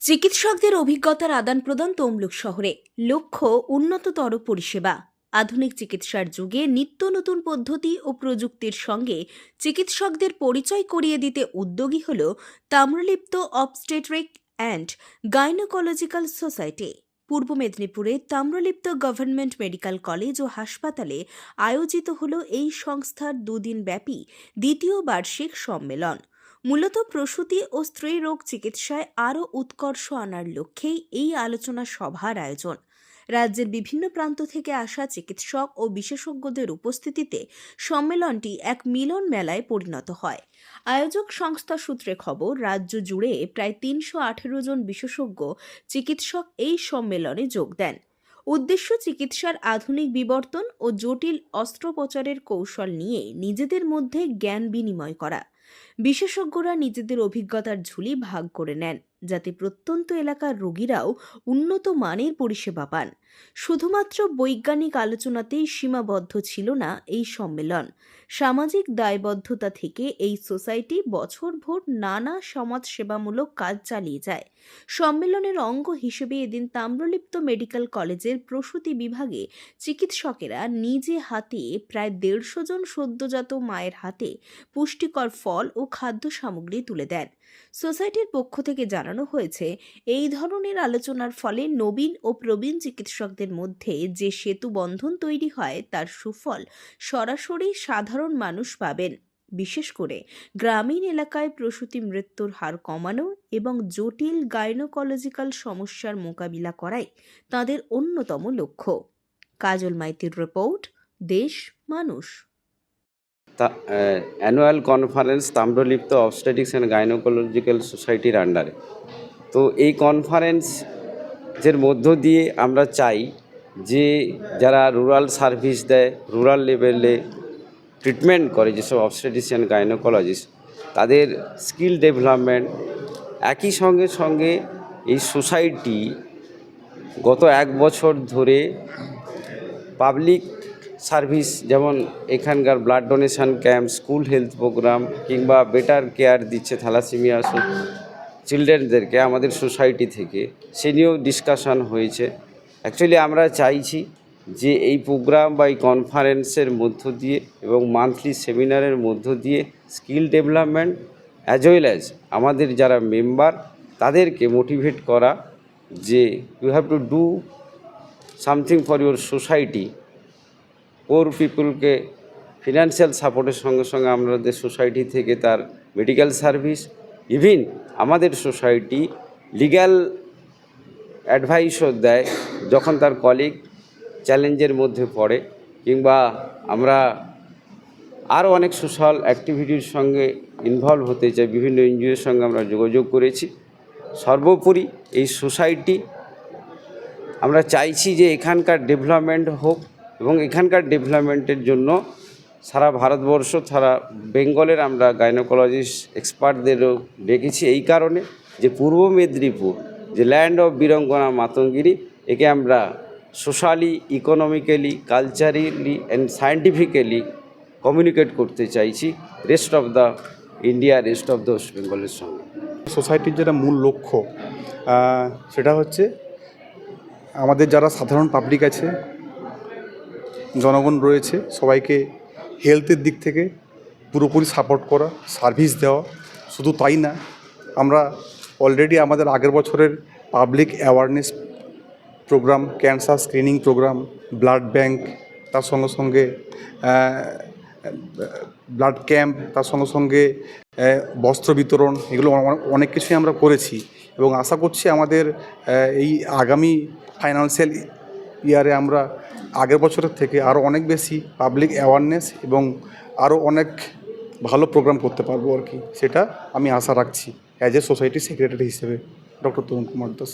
চিকিৎসকদের অভিজ্ঞতার আদান প্রদান তমলুক শহরে। লক্ষ্য, উন্নততর পরিষেবা। আধুনিক চিকিৎসার যুগে নিত্য নতুন পদ্ধতি ও প্রযুক্তির সঙ্গে চিকিৎসকদের পরিচয় করিয়ে দিতে উদ্যোগী হল Tamralipta obstetric and gynaecological society. পূর্ব মেদিনীপুরে তাম্রলিপ্ত গভর্নমেন্ট মেডিকেল কলেজ ও হাসপাতালে আয়োজিত হল এই সংস্থার দুদিন ব্যাপী দ্বিতীয় বার্ষিক সম্মেলন। মূলত প্রসূতি ও স্ত্রী রোগ চিকিৎসায় আরও উৎকর্ষ আনার লক্ষ্যেই এই আলোচনা সভার আয়োজন। রাজ্যের বিভিন্ন প্রান্ত থেকে আসা চিকিৎসক ও বিশেষজ্ঞদের উপস্থিতিতে সম্মেলনটি এক মিলন মেলায় পরিণত হয়। আয়োজক সংস্থা সূত্রে খবর, রাজ্য জুড়ে প্রায় তিনশো আঠেরো জন বিশেষজ্ঞ চিকিৎসক এই সম্মেলনে যোগ দেন। উদ্দেশ্য চিকিৎসার আধুনিক বিবর্তন ও জটিল অস্ত্রোপচারের কৌশল নিয়ে নিজেদের মধ্যে জ্ঞান বিনিময় করা। বিশেষজ্ঞরা নিজেদের অভিজ্ঞতার ঝুলি ভাগ করে নেন। যাতে প্রত্যন্ত এলাকার রোগীরাও উন্নত মানের পরিষেবা পান। শুধুমাত্র বৈজ্ঞানিক আলোচনাতেই সীমাবদ্ধ ছিল না এই সম্মেলন। সামাজিক দায়বদ্ধতা থেকে এই সোসাইটি বছরভর নানা সমাজসেবামূলক কাজ চালিয়ে যায়। সম্মেলনের অঙ্গ হিসেবে এদিন তাম্রলিপ্ত মেডিকেল কলেজের প্রসূতি বিভাগে চিকিৎসকেরা নিজে হাতে প্রায় দেড়শো জন সদ্যজাত মায়ের হাতে পুষ্টিকর ফল ও খাদ্য সামগ্রী তুলে দেন। সোসাইটির পক্ষ থেকে জানানো হয়েছে। এই ধরনের আলোচনার ফলে নবীন ও প্রবীণ চিকিৎসকদের মধ্যে যে সেতু বন্ধন তৈরি হয়, তার সুফল সরাসরি সাধারণ মানুষ পাবেন। বিশেষ করে গ্রামীণ এলাকায় প্রসূতি মৃত্যুর হার কমানো এবং জটিল গাইনোকোলজিক্যাল সমস্যার মোকাবিলা করাই তাদের অন্যতম লক্ষ্য। কাজল মাইতির রিপোর্ট, দেশ, মানুষ। Annual conference Tamralipta obstetrics and gynaecological সোসাইটির আন্ডারে তো এই কনফারেন্সের মধ্য দিয়ে আমরা চাই যে যারা রুরাল সার্ভিস দেয় রুরাল লেভেলে ট্রিটমেন্ট করে যেসব অবস্টেটিশিয়ান গাইনোকোলজিস্ট তাদের স্কিল ডেভেলপমেন্ট একই সঙ্গে সঙ্গে এই সোসাইটি গত এক বছর ধরে পাবলিক সার্ভিস, যেমন এখানকার blood donation camp, school health programme, কিংবা বেটার কেয়ার দিচ্ছে থ্যালাসেমিয়া চিলড্রেনদেরকে আমাদের সোসাইটি থেকে, সে নিয়েও ডিসকাশন হয়েছে। অ্যাকচুয়ালি আমরা চাইছি যে এই প্রোগ্রাম বা এই কনফারেন্সের মধ্য দিয়ে এবং মান্থলি সেমিনারের মধ্য দিয়ে skill development as well as আমাদের যারা মেম্বার, তাদেরকে মোটিভেট করা যে you have to do something for your society poor পিপুলকে financial সাপোর্টের সঙ্গে সঙ্গে আমাদের সোসাইটি থেকে তার মেডিকেল সার্ভিস ইভিন আমাদের সোসাইটি লিগ্যাল অ্যাডভাইসও দেয় যখন তার কলিগ চ্যালেঞ্জের মধ্যে পড়ে কিংবা আমরা আরও অনেক সোশ্যাল অ্যাক্টিভিটির সঙ্গে ইনভলভ হতে চাই, বিভিন্ন এনজিওর সঙ্গে আমরা যোগাযোগ করেছি। সর্বোপরি এই সোসাইটি আমরা চাইছি যে এখানকার ডেভেলপমেন্ট হোক এবং এখানকার ডেভেলপমেন্টের জন্য সারা ভারতবর্ষ, সারা বেঙ্গলের আমরা গাইনোকোলজিস্ট এক্সপার্টদেরও ডেকেছি এই কারণে যে পূর্ব মেদিনীপুর, যে ল্যান্ড অফ বীরঙ্গনা মাতঙ্গিরি একে আমরা socially economically culturally and scientifically communicate করতে চাইছি rest of the India rest of the West বেঙ্গলের সঙ্গে। সোসাইটির যেটা মূল লক্ষ্য সেটা হচ্ছে আমাদের যারা সাধারণ পাবলিক আছে জনগণ রয়েছে, সবাইকে হেলথের দিক থেকে পুরোপুরি সাপোর্ট করা সার্ভিস দেওয়া, শুধু তাই না, আমরা অলরেডি আমাদের আগের বছরের public awareness programme cancer screening programme blood bank তার সঙ্গে সঙ্গে ব্লাড ক্যাম্প তার সঙ্গে সঙ্গে বস্ত্র বিতরণ, এগুলো অনেক কিছুই আমরা করেছি এবং আশা করছি আমাদের এই আগামী ফাইন্যান্সিয়াল ইয়ারে আমরা আগের বছরের থেকে আরও অনেক বেশি পাবলিক অ্যাওয়ারনেস এবং আরও অনেক ভালো প্রোগ্রাম করতে পারব আর কি। সেটা আমি আশা রাখছি অ্যাজ এ সোসাইটি সেক্রেটারি হিসেবে ডক্টর তরুণ কুমার দাস।